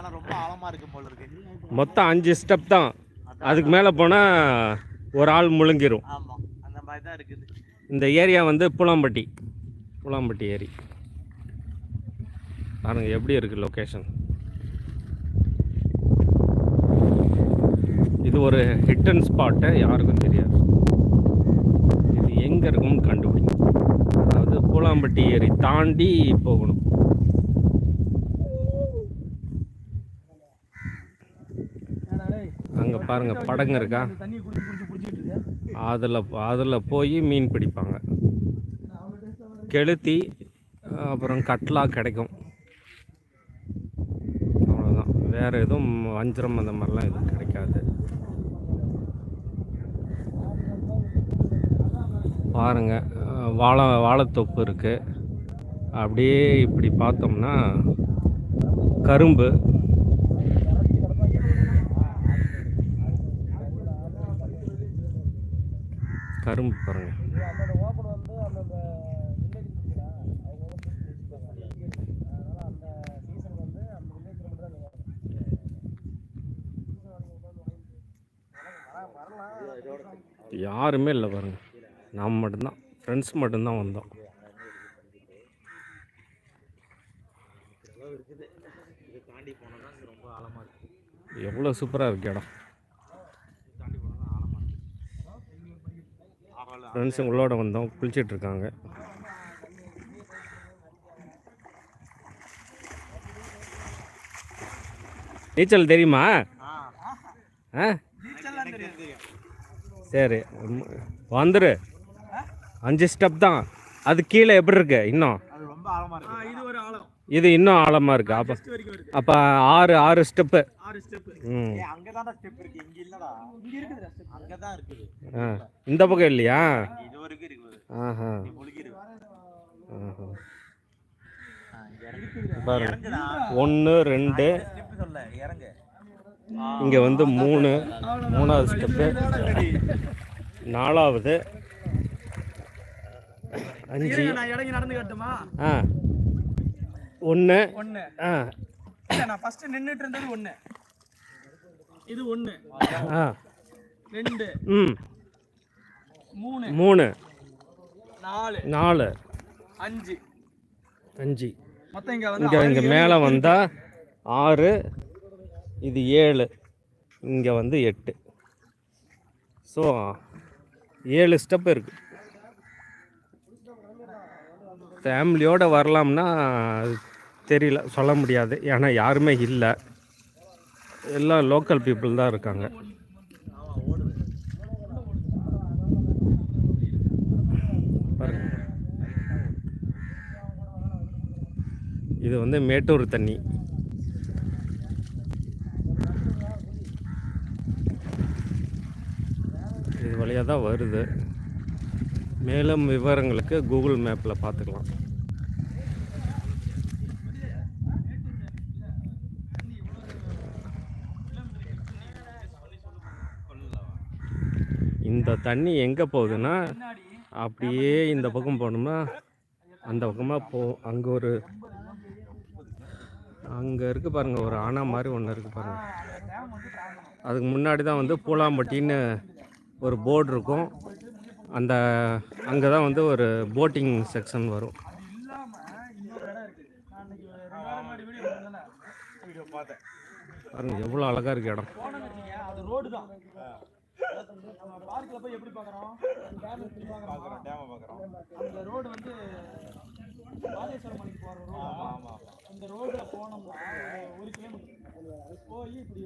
ஆனா ரொம்ப ஆழமா இருக்கு போல இருக்கு. மொத்தம் அஞ்சு ஸ்டெப் தான். அதுக்கு மேலே போனால் ஒரு ஆள் முழுங்கிரும். ஆமா அந்த மாதிரி தான் இருக்குது. இந்த ஏரியா வந்து புலாம்பட்டி. புலாம்பட்டி ஏரி. பாருங்க எப்படி இருக்குது லொக்கேஷன் இது ஒரு ஹிட்டன் ஸ்பாட்டு யாருக்கும் தெரியாது. இது எங்கே இருக்கும்னு கண்டுபிடிக்கும். அதாவது பூலாம்பட்டி ஏரி தாண்டி போகணும். அங்கே பாருங்க படகு இருக்கா? அதில் அதில் போய் மீன் பிடிப்பாங்க. கெளுத்தி அப்புறம் கட்லா கிடைக்கும். அவ்வளோதான் வேறு எதுவும் வஞ்சரம் அந்த மாதிரிலாம் எதுவும் கிடைக்காது. பாருங்க அஹ் வாழை வாழைத்தொப்பு இருக்குது அப்படியே இப்படி பார்த்தோம்னா கரும்பு கரும்பு பாருங்க அந்தந்த ஓப்பன் வந்து அந்தந்த வில்லேஜ் இருக்குல்ல அவங்க வந்து அதனால அந்த சீசனுக்கு வந்து அந்த வில்லேஜ் மட்டும் கரும்பு வரலாம் யாருமே இல்லை பாருங்க. நாம் மட்டும்தான். ஃப்ரெண்ட்ஸ் மட்டும்தான் வந்தோம். ரொம்ப எவ்வளோ சூப்பராக இருக்கு இடம் தாண்டி போனா தான் ஆழமா இருக்கு ஆழம் ஃப்ரெண்ட்ஸுங்களோட வந்தோம் குளிச்சிட்டு இருக்காங்க நீச்சல் தெரியுமா? ஆ? சரி வந்துரு. அஞ்சு ஸ்டெப் தான். அது கீழே எப்படி இருக்கு இன்னும்? ஆழமா இது ஆழம் இன்னும் ஆழமாக இருக்கு. அப்போ அப்போ ஆறு ஆறு ஸ்டெப் ம். ஏய் அங்க தான் ஸ்டெப் இருக்கு. இங்க இல்லடா. இங்க இருக்குது ஸ்டெப் அங்க தான் இருக்குது. ஆ இந்த பக்கம் இல்லையா? ஒன்று ரெண்டு. ஸ்டெப் சொல்ல இறங்கு. இங்கே வந்து மூணு. மூணாவது ஸ்டெப்பு நாலாவது. அஞ்சு. நான் இறங்கி நடந்து காட்டுமா ஆ. ஒன்று ஒண்ணு. ஆ. நான் ஃபர்ஸ்ட் நின்னுட்டு இருந்தது ஒண்ணு. இது ஒண்ணு. ஆ. ரெண்டு. ம். மூணு. மூணு. நாலு. நாலு. அஞ்சு. அஞ்சு. மொத்தம் இங்க வந்து இங்கே இங்கே மேலே வந்தால் ஆறு இது ஏழு இங்கே வந்து எட்டு. ஸோ ஏழு ஸ்டெப் இருக்குது ஃபேமிலியோடு வரலாம்னா தெரியல சொல்ல முடியாது. ஏன்னா யாருமே இல்லை. எல்லாம் லோக்கல் பீப்புள் தான் இருக்காங்க. இது வந்து மேட்டூர் தண்ணி. இது வழியாக தான் வருது. மேலும் விவரங்களுக்கு கூகுள் மேப்பில் பார்த்துக்கலாம். இந்த தண்ணி எங்கே போகுதுன்னா அப்படியே இந்த பக்கம் போனோம்னா அந்த பக்கமாக போ அங்கே ஒரு அங்கே இருக்குது பாருங்கள் ஒரு அணை மாதிரி ஒன்று இருக்குது பாருங்கள் அதுக்கு முன்னாடி தான் வந்து பூலாம்பட்டின்னு ஒரு போர்டு இருக்கும். அந்த அங்கே தான் வந்து ஒரு போட்டிங் செக்ஷன் வரும். பாருங்க இடம் எவ்வளோ அழகாக இருக்குது இடம். போனோம்னு அது ரோடு தான் பார்க்கில் போய் எப்படி பார்க்குறோம் அந்த ரோடு வந்து பாலேஸ்வரம் போகிற ரோடு அந்த ரோடில் போனோம்னா ஒரு கிலோமீட்டர் போய் இப்படி